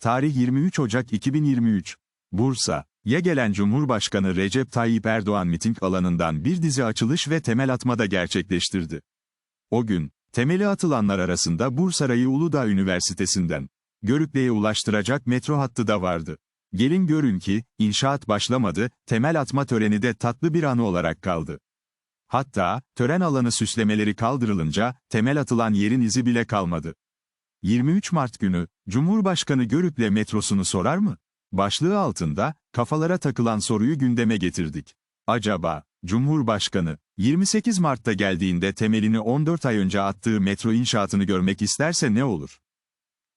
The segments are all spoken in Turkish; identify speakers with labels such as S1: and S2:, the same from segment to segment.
S1: Tarih 23 Ocak 2023. Bursa. Ya gelen Cumhurbaşkanı Recep Tayyip Erdoğan miting alanından bir dizi açılış ve temel atma da gerçekleştirdi. O gün, temeli atılanlar arasında Bursaray'ı Uludağ Üniversitesi'nden Görükle'ye ulaştıracak metro hattı da vardı. Gelin görün ki, inşaat başlamadı, temel atma töreni de tatlı bir anı olarak kaldı. Hatta, tören alanı süslemeleri kaldırılınca, temel atılan yerin izi bile kalmadı. 23 Mart günü, Cumhurbaşkanı Görükle metrosunu sorar mı? Başlığı altında, kafalara takılan soruyu gündeme getirdik. Acaba, Cumhurbaşkanı, 28 Mart'ta geldiğinde temelini 14 ay önce attığı metro inşaatını görmek isterse ne olur?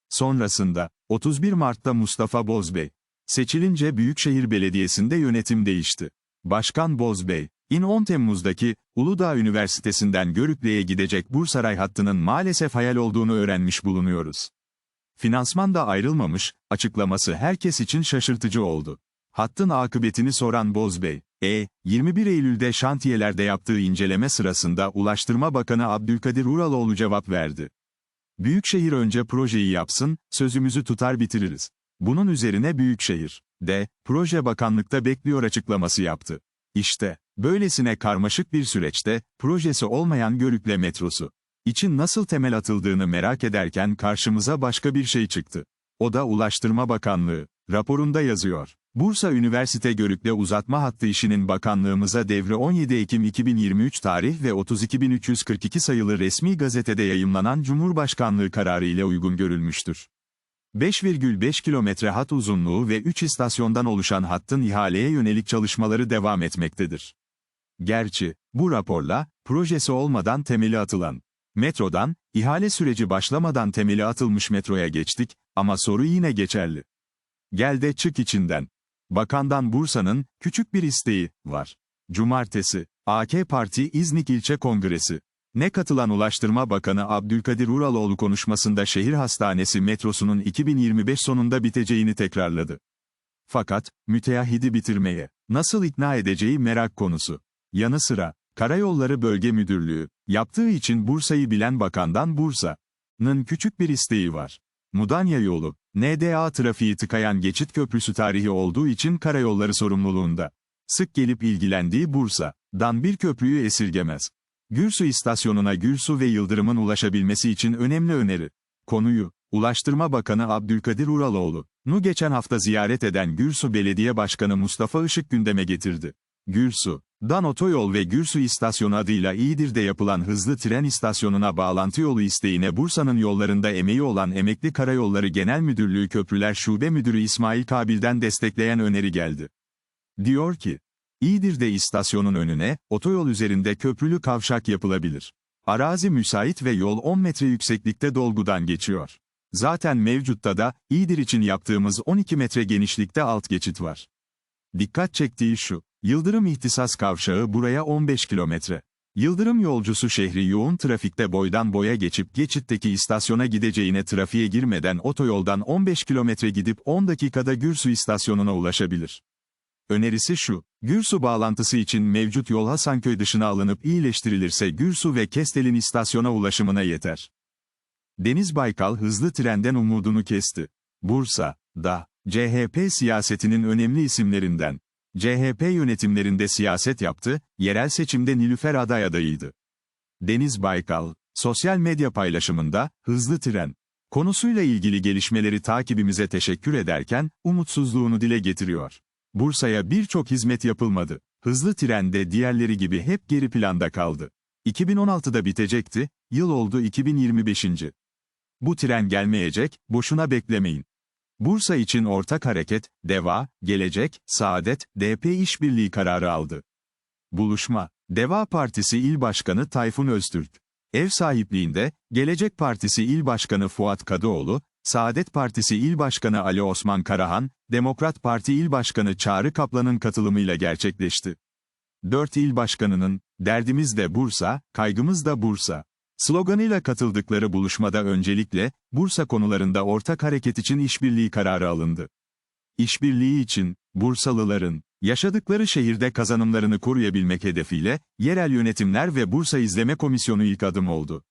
S1: Sonrasında, 31 Mart'ta Mustafa Bozbey, seçilince Büyükşehir Belediyesi'nde yönetim değişti. Başkan Bozbey, İn 10 Temmuz'daki Uludağ Üniversitesi'nden Görükle'ye gidecek Bursaray hattının maalesef hayal olduğunu öğrenmiş bulunuyoruz. Finansman da ayrılmamış, açıklaması herkes için şaşırtıcı oldu. Hattın akıbetini soran Bozbey, E, 21 Eylül'de şantiyelerde yaptığı inceleme sırasında Ulaştırma Bakanı Abdülkadir Uraloğlu cevap verdi. Büyükşehir önce projeyi yapsın, sözümüzü tutar bitiririz. Bunun üzerine Büyükşehir, de, proje bakanlıkta bekliyor açıklaması yaptı. İşte, böylesine karmaşık bir süreçte, projesi olmayan Görükle metrosu için nasıl temel atıldığını merak ederken karşımıza başka bir şey çıktı. O da Ulaştırma Bakanlığı. Raporunda yazıyor. Bursa Üniversite Görükle uzatma hattı işinin bakanlığımıza devri 17 Ekim 2023 tarih ve 32342 sayılı resmi gazetede yayımlanan Cumhurbaşkanlığı kararı ile uygun görülmüştür. 5,5 kilometre hat uzunluğu ve 3 istasyondan oluşan hattın ihaleye yönelik çalışmaları devam etmektedir. Gerçi, bu raporla, projesi olmadan temeli atılan, metrodan, ihale süreci başlamadan temeli atılmış metroya geçtik, ama soru yine geçerli. Gel de çık içinden. Bakandan Bursa'nın, küçük bir isteği, var. Cumartesi, AK Parti İznik İlçe Kongresi. Ne katılan Ulaştırma Bakanı Abdülkadir Uraloğlu konuşmasında şehir hastanesi metrosunun 2025 sonunda biteceğini tekrarladı. Fakat, müteahhidi bitirmeye, nasıl ikna edeceği merak konusu. Yanı sıra, Karayolları Bölge Müdürlüğü, yaptığı için Bursa'yı bilen bakandan Bursa'nın küçük bir isteği var. Mudanya yolu, NDA trafiği tıkayan geçit köprüsü tarihi olduğu için karayolları sorumluluğunda. Sık gelip ilgilendiği Bursa'dan bir köprüyü esirgemez. Gürsu istasyonuna Gürsu ve Yıldırım'ın ulaşabilmesi için önemli öneri. Konuyu, Ulaştırma Bakanı Abdülkadir Uraloğlu'nu geçen hafta ziyaret eden Gürsu Belediye Başkanı Mustafa Işık gündeme getirdi. Gürsu, Dan Otoyol ve Gürsu İstasyonu adıyla İğdir'de yapılan hızlı tren istasyonuna bağlantı yolu isteğine Bursa'nın yollarında emeği olan Emekli Karayolları Genel Müdürlüğü Köprüler Şube Müdürü İsmail Kabil'den destekleyen öneri geldi. Diyor ki, İğdir'de istasyonun önüne, otoyol üzerinde köprülü kavşak yapılabilir. Arazi müsait ve yol 10 metre yükseklikte dolgudan geçiyor. Zaten mevcutta da, İğdir için yaptığımız 12 metre genişlikte alt geçit var. Dikkat çektiği şu, Yıldırım İhtisas Kavşağı buraya 15 kilometre. Yıldırım yolcusu şehri yoğun trafikte boydan boya geçip geçitteki istasyona gideceğine trafiğe girmeden otoyoldan 15 kilometre gidip 10 dakikada Gürsu istasyonuna ulaşabilir. Önerisi şu, Gürsu bağlantısı için mevcut yol Hasanköy dışına alınıp iyileştirilirse Gürsu ve Kestel'in istasyona ulaşımına yeter. Deniz Baykal hızlı trenden umudunu kesti. Bursa, da, CHP siyasetinin önemli isimlerinden. CHP yönetimlerinde siyaset yaptı, yerel seçimde Nilüfer aday adayıydı. Deniz Baykal, sosyal medya paylaşımında, hızlı tren, konusuyla ilgili gelişmeleri takibimize teşekkür ederken, umutsuzluğunu dile getiriyor. Bursa'ya birçok hizmet yapılmadı. Hızlı tren de diğerleri gibi hep geri planda kaldı. 2016'da bitecekti, yıl oldu 2025. Bu tren gelmeyecek, boşuna beklemeyin. Bursa için ortak hareket, DEVA, Gelecek, Saadet, DP işbirliği kararı aldı. Buluşma, DEVA Partisi İl Başkanı Tayfun Öztürk. Ev sahipliğinde, Gelecek Partisi İl Başkanı Fuat Kadıoğlu, Saadet Partisi İl Başkanı Ali Osman Karahan, Demokrat Parti İl Başkanı Çağrı Kaplan'ın katılımıyla gerçekleşti. Dört il başkanının, derdimiz de Bursa, kaygımız da Bursa. Sloganıyla katıldıkları buluşmada öncelikle, Bursa konularında ortak hareket için işbirliği kararı alındı. İşbirliği için, Bursalıların, yaşadıkları şehirde kazanımlarını koruyabilmek hedefiyle, yerel yönetimler ve Bursa İzleme Komisyonu ilk adım oldu.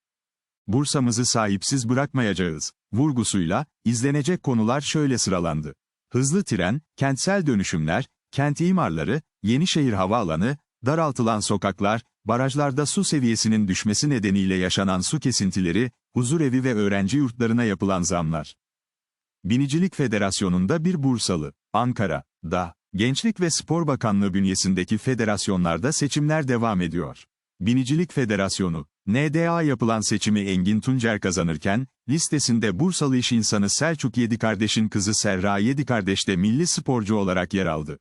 S1: Bursa'mızı sahipsiz bırakmayacağız. Vurgusuyla, izlenecek konular şöyle sıralandı. Hızlı tren, kentsel dönüşümler, kent imarları, Yenişehir Havaalanı, daraltılan sokaklar, barajlarda su seviyesinin düşmesi nedeniyle yaşanan su kesintileri, huzurevi ve öğrenci yurtlarına yapılan zamlar. Binicilik Federasyonu'nda bir Bursalı, Ankara, da, Gençlik ve Spor Bakanlığı bünyesindeki federasyonlarda seçimler devam ediyor. Binicilik Federasyonu, NDA yapılan seçimi Engin Tuncer kazanırken, listesinde Bursalı iş insanı Selçuk Yedikardeş'in kızı Serra Yedikardeş de milli sporcu olarak yer aldı.